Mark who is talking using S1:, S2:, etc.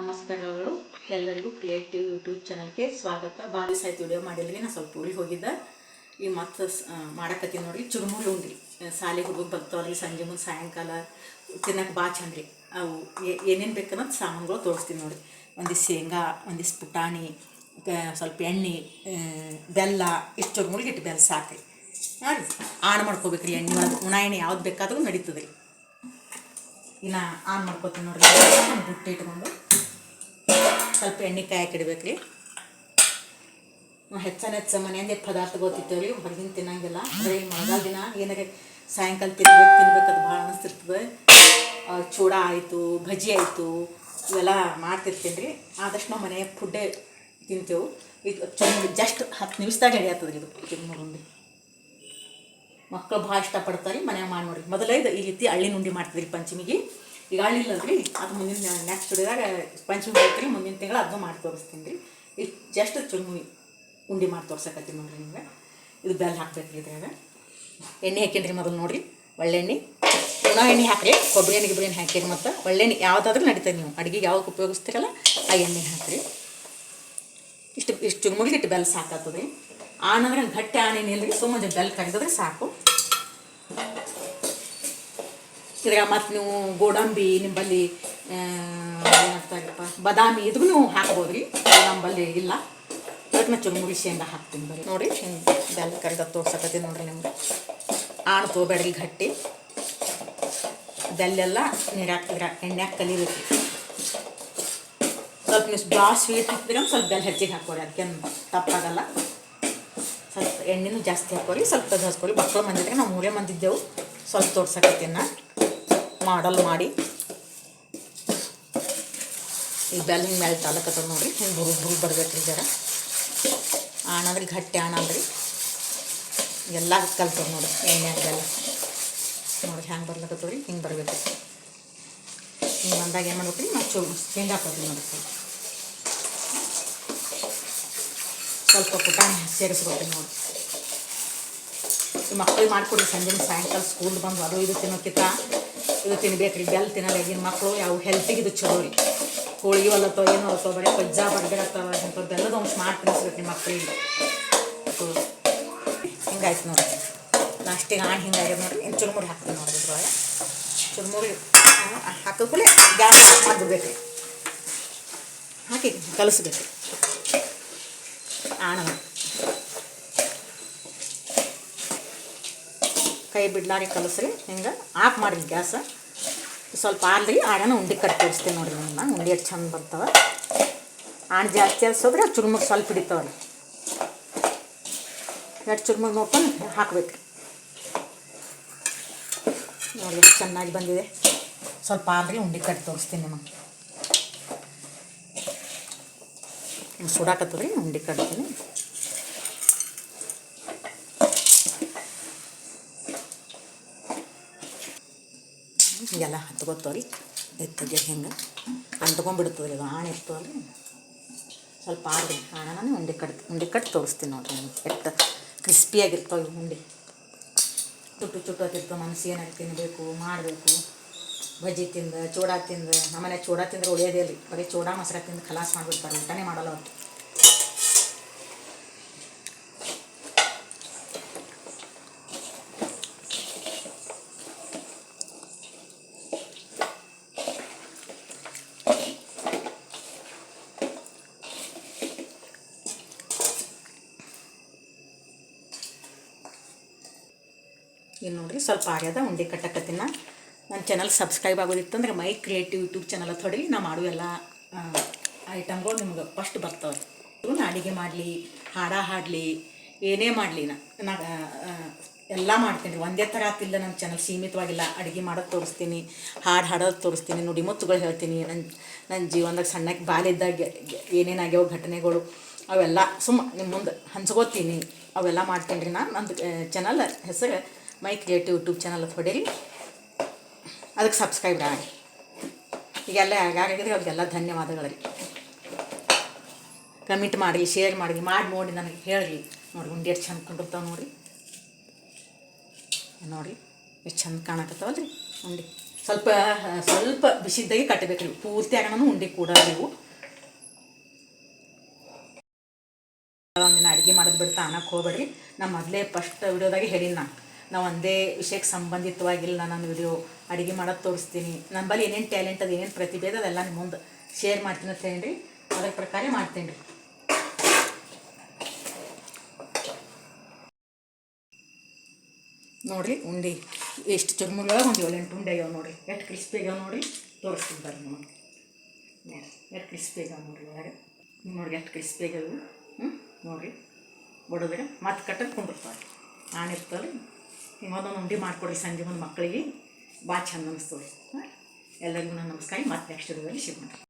S1: ನಮಸ್ಕಾರಗಳು. ಎಲ್ಲರಿಗೂ creative YouTube ಚಾನಲ್ಗೆ ಸ್ವಾಗತ. ಭಾರಿ ದಿವಸ ಆಯ್ತು ವಿಡಿಯೋ ಮಾಡಿದ್ರಿ. ನಾನು ಸ್ವಲ್ಪ ಊರಿಗೆ ಹೋಗಿದ್ದೆ. ಈಗ ಮತ್ತೆ ಮಾಡಕತ್ತೀನಿ ನೋಡ್ರಿ. ಚುರುಮುರಿ ಉಂಡ್ರಿ. ಶಾಲೆಗೆ ಹುಡುಗರು ಬರ್ತಾವ್ರಿ ಸಂಜೆ ಮುಂದೆ ಸಾಯಂಕಾಲ ತಿನ್ನಕ್ಕೆ ಭಾಳ ಚಂದ್ರಿ ಅವು ಏನೇನು ಬೇಕನ್ನೋದು ಸಾಮಾನುಗಳು ತೋರಿಸ್ತೀನಿ ನೋಡ್ರಿ. ಒಂದಿಷ್ಟು ಶೇಂಗಾ, ಒಂದಿಷ್ಟು ಪುಟಾಣಿ ಸ್ವಲ್ಪ ಎಣ್ಣೆ ಬೆಲ್ಲ, ಇಷ್ಟು ಚುರುಮುರಿಗೆ ಇಟ್ಟು ಬೆಲ್ಲ ಸಾಕ್ರಿ ಹಾಂ ಆಣ್ ಮಾಡ್ಕೋಬೇಕ್ರಿ ಎಣ್ಣೆ ಒಳಗೆ. ಉಣ ಎಣ್ಣೆ ಯಾವ್ದು ಬೇಕಾದ್ರೂ ನಡೀತದೆ ರೀ ಇನ್ನು ಆನ್ ಮಾಡ್ಕೋತೀನಿ ನೋಡಿರಿ. ಬುಟ್ಟಿ ಇಟ್ಕೊಂಡು. ಸ್ವಲ್ಪ ಎಣ್ಣೆ ಕಾಯಕ್ಕೆ ರೀ ಹೆಚ್ಚನ ಹೆಚ್ಚ ಮನೆಯಿಂದ ಪದಾರ್ಥ ಗೊತ್ತಿತ್ತು ರೀ ಹೊರಗಿನ ತಿನ್ನಂಗಿಲ್ಲ. ಬರೀ ಮಳೆಗಾಲ ದಿನ ಏನಾರ ಸಾಯಂಕಾಲ ತಿನ್ಬೇಕು ತಿನ್ಬೇಕು ಅದು ಭಾಳ ಅನಿಸ್ತಿರ್ತದೆ ಚೂಡ ಆಯಿತು ಭಜಿ ಆಯಿತು, ಇವೆಲ್ಲ ಮಾಡ್ತಿರ್ತೀನಿ ರೀ ಆದಷ್ಟು ನಾವು ಮನೆಯ ಫುಡ್ಡೇ ತಿಂತೇವೆ. ಇದು ಚುರುಮುರಿ ಜಸ್ಟ್ ಹತ್ತು ನಿಮಿಷದಾಗ ಹಿಡಿಯತ್ತದ ರೀ ಇದು ತಿನ್ನೋರು ಮಕ್ಕಳು ಭಾಳ ಇಷ್ಟಪಡ್ತಾರೆ, ಮನೆಯಾಗ ಮಾಡಿ ನೋಡ್ರಿ ಮೊದಲೇ ಇದು ಈ ರೀತಿ ಹಳ್ಳಿನ ಉಂಡೆ ಮಾಡ್ತಿದ್ರಿ ಪಂಚಮಿಗೆ. ಈಗ ಹಳ್ಳಿಲ್ಲ ರೀ ಅದು ಮುಂದಿನ ನೆಕ್ಸ್ಟ್ ಹಿಡಿದಾಗ ಪಂಚಮಿ ಬರ್ತರಿ ಮುಂದಿನ ತಿಂಗಳು ಅದನ್ನು ಮಾಡಿ ತೋರಿಸ್ತೀನಿ ರೀ. ಈಗ ಜಸ್ಟ್ ಚುಮ್ಮಿ ಉಂಡೆ ಮಾಡಿ ತೋರ್ಸಕತ್ತೀನಿ ನೋಡ್ರಿ ನಿಮ್ಗೆ. ಇದು ಬೆಲ್ಲ ಹಾಕ್ಬೇಕು ಇದ್ರಾಗ. ಎಣ್ಣೆ ಹಾಕೇನ್ರಿ ಮೊದಲು ನೋಡಿರಿ ಒಳ್ಳೆಣ್ಣೆ ಒಣ ಎಣ್ಣೆ ಹಾಕ್ರಿ, ಕೊಬ್ಬರಿ ಎಣ್ಣೆ, ಗಿಬ್ಬರಿ ಎಣ್ಣೆ ಹಾಕಿರಿ ಮತ್ತು ಒಳ್ಳೆಣ್ಣೆ ಯಾವುದಾದ್ರೂ ನಡೀತದೆ ನೀವು. ಅಡುಗೆಗೆ ಯಾವಾಗ ಉಪಯೋಗಿಸ್ತೀರಲ್ಲ, ಆ ಎಣ್ಣೆ ಹಾಕ್ರಿ. ಇಷ್ಟು ಇಷ್ಟು ಚುಮ್ಮಿಗೆ ಇಟ್ಟು ಬೆಲ್ಲ ಸಾಕಾಗ್ತದೆ. ಆನಂದ್ರೆ ಗಟ್ಟಿ ಆನೇನಿಲ್ಲ ರೀ ಸುಮ್ಮನೆ ಬೆಲ್ಲ ಕಡಿದ್ರೆ ಸಾಕು. ಇದ್ರಾಗ ಮತ್ತು ನೀವು ಗೋಡಂಬಿ, ನಿಂಬಲ್ಲಿ ಏನಾಗ್ತಾರಪ್ಪ ಬಾದಾಮಿ ಇದಕ್ಕೂ ನೀವು ಹಾಕ್ಬೋದು ರೀ ನಮ್ಮಲ್ಲಿ ಇಲ್ಲ. ಅದನ್ನ ಚುರುಮುರಿ ಶೇಂಗಾ ಹಾಕ್ತೀನಿ ಬರೀ. ನೋಡಿ, ಹಿಂಗೆ ಬೆಲ್ಲ ಕರಿದ ತೋರ್ಸಕತ್ತೀನಿ ನೋಡ್ರಿ ನಿಮ್ಗೆ. ಆಣ್ ತೊಗೊಬೇಡ್ರಿ ಗಟ್ಟಿ. ಬೆಲ್ಲೆಲ್ಲ ಇದ್ರಾಗ ಎಣ್ಣೆಗೆ ಕಲಿಬೇಕು ಸ್ವಲ್ಪ ನೀವು ಭಾಳ ಸ್ವೀಟ್ ಹಾಕ್ತೀರ ಸ್ವಲ್ಪ ಬೆಲ್ಲ ಹೆಚ್ಚಿಗೆ ಹಾಕೋರಿ ಅದಕ್ಕೇನು ತಪ್ಪಾಗಲ್ಲ. ಸ್ವಲ್ಪ ಎಣ್ಣೆನೂ ಜಾಸ್ತಿ ಹಾಕೋರಿ ಸ್ವಲ್ಪ ಹಚ್ಕೊಳ್ಳಿ ಮಕ್ಕಳು ಮಂದಿದ್ರೆ ನಾವು ಮೂರೇ ಮಂದಿದ್ದೆವು. ಸ್ವಲ್ಪ ತೋರ್ಸಕತ್ತೀನಿ ಮಾಡಲ್ ಮಾಡಿ. ಈ ಬೆಲ್ಲ ಹಿಂಗೆ ಮೇಲೆ ತಾಲಕತ್ತದ ನೋಡ್ರಿ, ಹಿಂಗೆ ಬುರು ಬುರು ಬರ್ಬೇಕ್ರಿ ಜರ ಆಣದ್ರಿ ಗಟ್ಟಿ ಆಣಲ್ರಿ ಎಲ್ಲ ಕಲ್ತದ ನೋಡ್ರಿ, ಎಣ್ಣೆ ಬೆಲ್ಲ ನೋಡ್ರಿ ಹ್ಯಾಂಗೆ ಬರ್ಲಕತ್ತವ್ರಿ ಹಿಂಗೆ ಬರ್ಬೇಕು ಹಿಂಗೆ ಬಂದಾಗ ಏನು ಮಾಡ್ಬೇಕು ರೀ ನಾವು ಚೂ ನೋಡ್ರಿ ಸ್ವಲ್ಪ ಸ್ವಲ್ಪ ಪುಟಾಣಿ ಸೇರಿಸ್ಬೇಕು ನೋಡಿ ಈ ಮಕ್ಕಳಿಗೆ ಮಾಡಿಕೊಡ್ರಿ ಸಂಜೆ ಸಾಯಂಕಾಲ ಸ್ಕೂಲ್ ಬಂದು ಅದು ಇದು ತಿನ್ನೋಕ್ಕಿಂತ ಇದು ತಿನ್ಬೇಕ್ರಿ ಬೆಲ್ಲ ತಿನ್ನಲ್ಲ ಈಗಿನ ಮಕ್ಕಳು ಯಾವ ಹೆಲ್ತಿಗೆ ಇದು ಚಲೋ ರೀ. ಹೋಳಿಗೆ ಹೊಲತ್ತೋ, ಏನು ಹೊಲತ್ತೋ, ಬರೀ ಪಜ್ಜಾ ಬರ್ಗರ್ ಆಗ್ತಾವ ಒಂದು ಬೆಲ್ಲದ ಸ್ಮಾರ್ಟ್ ತಿನ್ಸ್ಬೇಕು ನಿಮ್ಮ ಮಕ್ಕಳಿಗೆ ಹಿಂಗಾಯ್ತು ನೋಡಿ ಲಾಸ್ಟಿಗೆ ಆಣ್ ಹಿಂಗಾಗ್ಯದ ನೋಡಿ ಇನ್ನು ಚುರುಮುರಿ ಹಾಕ್ತೀನಿ ನೋಡಿ ಇದ್ರೊಳಗೆ. ಚುರುಮುರಿ ಹಾಕಿದ ಕೂಡಲೇ ಗ್ಯಾಸ್ ಮಾಡಿಬಿಡ್ಬೇಕು ಹಾಕಿ ಕಲಿಸ್ಬೇಕು ಆಣನ ಕೈ ಬಿಡ್ಲಾರಿ ಕಲಸ್ರಿ. ಹಿಂಗೆ ಆಫ್ ಮಾಡಿರಿ ಗ್ಯಾಸ. ಸ್ವಲ್ಪ ಆಲ್ರಿ ಆಡನ ಉಂಡೆ ಕಟ್ಟಿ ತೋರಿಸ್ತೀನಿ ನೋಡಿರಿ ನಮ್ಮ ಉಂಡೆ ಎಷ್ಟು ಚಂದ ಬರ್ತವೆ. ಆಣ್ ಜಾಸ್ತಿ ಹಸಿದ್ರೆ ಚುರುಮುಗ್ ಸ್ವಲ್ಪ ಹಿಡಿತಾವ್ರಿ ಎರಡು ಚುರುಮುಗ್ ನೋಡ್ಕೊಂಡು ಹಾಕ್ಬೇಕು. ನೋಡಿ ಎಷ್ಟು ಚೆನ್ನಾಗಿ ಬಂದಿದೆ. ಸ್ವಲ್ಪ ಆಲ್ರಿ ಉಂಡೆ ಕಟ್ಟಿ ತೋರಿಸ್ತೀನಿ ನಿಮಗೆ. ಸುಡಾಕತ್ತದ್ರಿ, ಉಂಡೆ ಕಟ್ತೀನಿ. ಹಿಂಗೆಲ್ಲ ರೀ ಎತ್ತಗೆ ಹಿಂಗೆ? ಅಂಟ್ಕೊಂಡ್ಬಿಡ್ತದ್ರಿ ಅದು ಆಣೆ ರೀ ಸ್ವಲ್ಪ ಆಡ್ರಿ. ಆಣನ ಉಂಡೆ ಕಟ್ ಉಂಡೆ ಕಟ್ ತೋರಿಸ್ತೀನಿ ನೋಡ್ರಿ ನಿಮ್ಗೆ. ಎಷ್ಟು ಕ್ರಿಸ್ಪಿಯಾಗಿರ್ತಾವೆ ಉಂಡೆ. ಚುಟ್ಟು ಚುಟ್ಟು ಹತ್ತಿರ್ತಾವೆ ಮನಸ್ಸು ಏನಾರು ತಿನ್ನಬೇಕು ಮಾಡಬೇಕು. ಬಜ್ಜಿ ತಿಂದು, ಚೂಡಾ ತಿಂದು, ನಮ್ಮನೆ ಚೂಡಾ ತಿಂದ್ರೆ ಉಳಿಯೋದೇ ರೀ ಬರೀ ಚೂಡ, ಮೊಸರ ತಿಂದು ಖಲಾಸ್ ಮಾಡಿಬಿಡ್ತಾರೆ. ಊಟನೇ ಮಾಡಲ್ಲ ಅವ್ರು. ಇಲ್ಲಿ ನೋಡ್ರಿ, ಸ್ವಲ್ಪ ಆಗ್ಯದ, ಉಂಡೆ ಕಟ್ಟಕತ್ತಿನ. ನನ್ನ ಚಾನಲ್ ಸಬ್ಸ್ಕ್ರೈಬ್ ಆಗೋದಿತ್ತಂದ್ರೆ ಮೈ ಕ್ರಿಯೇಟಿವ್ ಯೂಟ್ಯೂಬ್ ಚಾನಲ್ ಅಂತ ಹೊಡಿ ನಾ ಮಾಡುವ ಎಲ್ಲ ಐಟಮ್ಗಳು ನಿಮ್ಗೆ ಫಸ್ಟ್ ಬರ್ತಾವೆ. ನಾ ಅಡುಗೆ ಮಾಡಲಿ, ಹಾಡ ಹಾಡಲಿ, ಏನೇ ಮಾಡಲಿ ನಾ ಎಲ್ಲ ಮಾಡ್ತೀನಿ. ರೀ ಒಂದೇ ಥರ ಆತಿಲ್ಲ ನನ್ನ ಚಾನಲ್ ಸೀಮಿತವಾಗಿಲ್ಲ. ಅಡುಗೆ ಮಾಡೋದು ತೋರಿಸ್ತೀನಿ, ಹಾಡು ಹಾಡೋದು ತೋರಿಸ್ತೀನಿ, ನುಡಿ ಮುತ್ತುಗಳು ಹೇಳ್ತೀನಿ. ನನ್ನ ನನ್ನ ಜೀವನದಾಗ ಸಣ್ಣಕ್ಕೆ ಬಾಲಿದ್ದಾಗ ಏನೇನಾಗ್ಯಾವ ಘಟನೆಗಳು, ಅವೆಲ್ಲ ಸುಮ್ಮ ನಿಮ್ಮ ಮುಂದೆ ಹಂಚ್ಕೋತೀನಿ. ಅವೆಲ್ಲ ಮಾಡ್ತೀನಿ ರೀ ನಾನು ನಂದು ಚಾನಲ್ ಹೆಸರು ಮೈ ಕ್ರಿಯೇಟಿವ್ ಯೂಟ್ಯೂಬ್ ಚಾನಲ್ ಹೊಡೀರಿ. ಅದಕ್ಕೆ ಸಬ್ಸ್ಕ್ರೈಬ್ ಮಾಡಿ. ಈಗೆಲ್ಲ ಹಾಗಾಗಿದ್ರೆ ಅವ್ರಿಗೆಲ್ಲ ಧನ್ಯವಾದಗಳು ರೀ ಕಮೆಂಟ್ ಮಾಡಿ ಶೇರ್ ಮಾಡಿ ಮಾಡಿ ನೋಡಿ ನನಗೆ ಹೇಳಿ ನೋಡಿ ಉಂಡೆ ಎಷ್ಟು ಚೆಂದ ಕೊಂಡಿರ್ತಾವೆ ನೋಡಿರಿ ನೋಡಿ, ಎಷ್ಟು ಚೆಂದ ಕಾಣಕತ್ತಾವಲ್ಲ ರೀ ಉಂಡೆ ಸ್ವಲ್ಪ ಸ್ವಲ್ಪ ಬಿಸಿದ್ದಾಗಿ ಕಟ್ಟಬೇಕು ರೀ ಪೂರ್ತಿ ಆಗೋಣ ಉಂಡೆ ಕೂಡ ನೀವು ಅಡುಗೆ ಮಾಡೋದು ಬಿಡ್ತಾ ಅನ್ನಕ್ಕೆ ಹೋಗ್ಬೇಡ್ರಿ. ನಮ್ಮ ಮೊದಲೇ ಫಸ್ಟ್ ವಿಡಿಯೋದಾಗೆ ಹೇಳಿನ ನಾನು ನಾವು ಒಂದೇ ವಿಷಯಕ್ಕೆ ಸಂಬಂಧಿತವಾಗಿಲ್ಲ ನಾನು ವಿಡಿಯೋ ಅಡುಗೆ ಮಾಡೋದು ತೋರಿಸ್ತೀನಿ. ನನ್ನ ಬಳಿ ಏನೇನು ಟ್ಯಾಲೆಂಟ್ ಅದು, ಏನೇನು ಪ್ರತಿಭೆ ಅದ ಅದೆಲ್ಲ ನಿಮ್ಮ ಮುಂದೆ ಶೇರ್ ಮಾಡ್ತೀನಿ ಅಂತ ಹೇಳಿ ಅದ್ರ ಪ್ರಕಾರ ಮಾಡ್ತೀನಿ ರೀ. ನೋಡಿರಿ, ಉಂಡೆ ಎಷ್ಟು ಚುರುಮುರೊಳಗೆ ಒಂದು ಏಳೆಂಟು ಉಂಡೆ ಆಗ್ಯಾವ ನೋಡಿರಿ. ಎಷ್ಟು ಕ್ರಿಸ್ಪಿ ಆಗ್ಯಾವ ನೋಡಿರಿ. ತೋರಿಸ್ತೀನಿ ಬರ್ರಿ ನೋಡಿ ಎಷ್ಟು ಕ್ರಿಸ್ಪಿ ಆಗ್ಯಾವ ನೋಡಿರಿ ಒಳಗೆ. ನೋಡಿರಿ ಎಷ್ಟು ಕ್ರಿಸ್ಪಿ ಆಗ್ಯಾವ. ಹ್ಞೂ ನೋಡಿರಿ. ಬಡದ್ರೆ ಮತ್ತೆ ಕಟ್ಟಕ್ಕೆ ಕುಂದಿರ್ತಾರೆ. ಆಣಿರ್ತಾರೆ ಹಿಂಗೊಂದೊಂದು ಉಂಡೆ ಮಾಡಿಕೊಡ್ರಿ ಸಂಜೆ ಮುಂದೆ ಮಕ್ಕಳಿಗೆ. ಭಾಳ ಚಂದ ಅನಿಸ್ತದೆ. ಹಾಂ? ಎಲ್ಲರಿಗೂ ನಾನು ನಮಸ್ಕಾರ. ಮತ್ತೆ ನೆಕ್ಸ್ಟ್ ವಿಡಿಯೋದಲ್ಲಿ ಸಿಗೋಣ.